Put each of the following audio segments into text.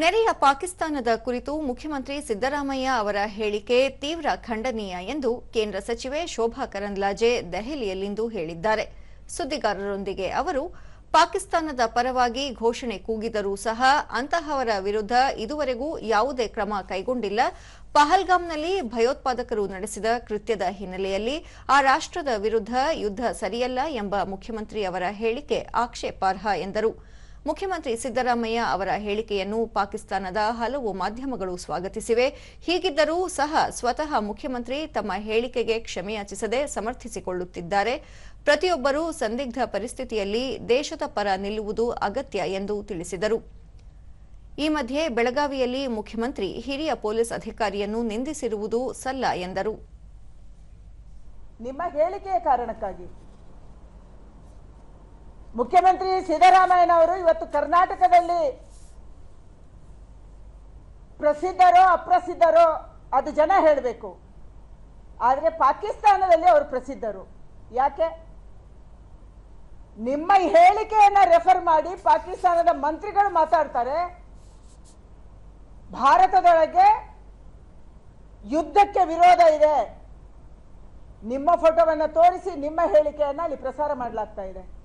ನೆರೆಯ ಪಾಕಿಸ್ತಾನದ ಕುರಿತು ಮುಖ್ಯಮಂತ್ರಿ ಸಿದ್ದರಾಮಯ್ಯ ಅವರ ಹೇಳಿಕೆ ತೀವ್ರ ಖಂಡನೀಯ ಎಂದು ಕೇಂದ್ರ ಸಚಿವೆ ಶೋಭಾ ಕರಂದ್ಲಾಜೆ ದೆಹಲಿಯಲ್ಲಿಂದು ಹೇಳಿದ್ದಾರೆ. ಸುದ್ದಿಗಾರರೊಂದಿಗೆ ಅವರು, ಪಾಕಿಸ್ತಾನದ ಪರವಾಗಿ ಘೋಷಣೆ ಕೂಗಿದರೂ ಸಹ ಅಂತಹವರ ವಿರುದ್ಧ ಇದುವರೆಗೂ ಯಾವುದೇ ಕ್ರಮ ಕೈಗೊಂಡಿಲ್ಲ. ಪಹಲ್ಗಾಮ್ನಲ್ಲಿ ಭಯೋತ್ಪಾದಕರು ನಡೆಸಿದ ಕೃತ್ಯದ ಹಿನ್ನೆಲೆಯಲ್ಲಿ ಆ ರಾಷ್ಟ್ರದ ವಿರುದ್ಧ ಯುದ್ಧ ಸರಿಯಲ್ಲ ಎಂಬ ಮುಖ್ಯಮಂತ್ರಿ ಅವರ ಹೇಳಿಕೆ ಆಕ್ಷೇಪಾರ್ಹ ಎಂದರು. ಮುಖ್ಯಮಂತ್ರಿ ಸಿದ್ದರಾಮಯ್ಯ ಅವರ ಹೇಳಿಕೆಯನ್ನು ಪಾಕಿಸ್ತಾನದ ಹಲವು ಮಾಧ್ಯಮಗಳು ಸ್ವಾಗತಿಸಿವೆ. ಹೀಗಿದ್ದರೂ ಸಹ ಸ್ವತಃ ಮುಖ್ಯಮಂತ್ರಿ ತಮ್ಮ ಹೇಳಿಕೆಗೆ ಕ್ಷಮೆಯಾಚಿಸದೆ ಸಮರ್ಥಿಸಿಕೊಳ್ಳುತ್ತಿದ್ದಾರೆ. ಪ್ರತಿಯೊಬ್ಬರೂ ಸಂದಿಗ್ಧ ಪರಿಸ್ಥಿತಿಯಲ್ಲಿ ದೇಶದ ಪರ ನಿಲ್ಲುವುದು ಅಗತ್ಯ ಎಂದು ತಿಳಿಸಿದರು. ಈ ಮಧ್ಯೆ ಬೆಳಗಾವಿಯಲ್ಲಿ ಮುಖ್ಯಮಂತ್ರಿ ಹಿರಿಯ ಪೊಲೀಸ್ ಅಧಿಕಾರಿಯನ್ನು ನಿಂದಿಸಿರುವುದು ಸಲ್ಲ ಎಂದರು. ನಿಮ್ಮ ಹೇಳಿಕೆಯ ಕಾರಣಕ್ಕಾಗಿ ಮುಖ್ಯಮಂತ್ರಿ ಸಿದ್ದರಾಮಯ್ಯನವರು ಇವತ್ತು ಕರ್ನಾಟಕದಲ್ಲಿ ಪ್ರಸಿದ್ಧರೋ ಅಪ್ರಸಿದ್ಧರೋ ಅದು ಜನ ಹೇಳಬೇಕು. ಆದರೆ ಪಾಕಿಸ್ತಾನದಲ್ಲಿ ಅವರು ಪ್ರಸಿದ್ಧರು. ಯಾಕೆ? ನಿಮ್ಮ ಹೇಳಿಕೆಯನ್ನು ರೆಫರ್ ಮಾಡಿ ಪಾಕಿಸ್ತಾನದ ಮಂತ್ರಿಗಳು ಮಾತಾಡ್ತಾರೆ. ಭಾರತದೊಳಗೆ ಯುದ್ಧಕ್ಕೆ ವಿರೋಧ ಇದೆ. ನಿಮ್ಮ ಫೋಟೋವನ್ನು ತೋರಿಸಿ ನಿಮ್ಮ ಹೇಳಿಕೆಯನ್ನು ಅಲ್ಲಿ ಪ್ರಸಾರ ಮಾಡಲಾಗ್ತಾ ಇದೆ.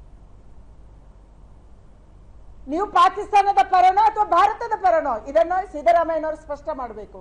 ನೀವು ಪಾಕಿಸ್ತಾನದ ಪರನೋ ಅಥವಾ ಭಾರತದ ಪರನೋ? ಇದನ್ನು ಸಿದ್ದರಾಮಯ್ಯನವರು ಸ್ಪಷ್ಟ ಮಾಡಬೇಕು.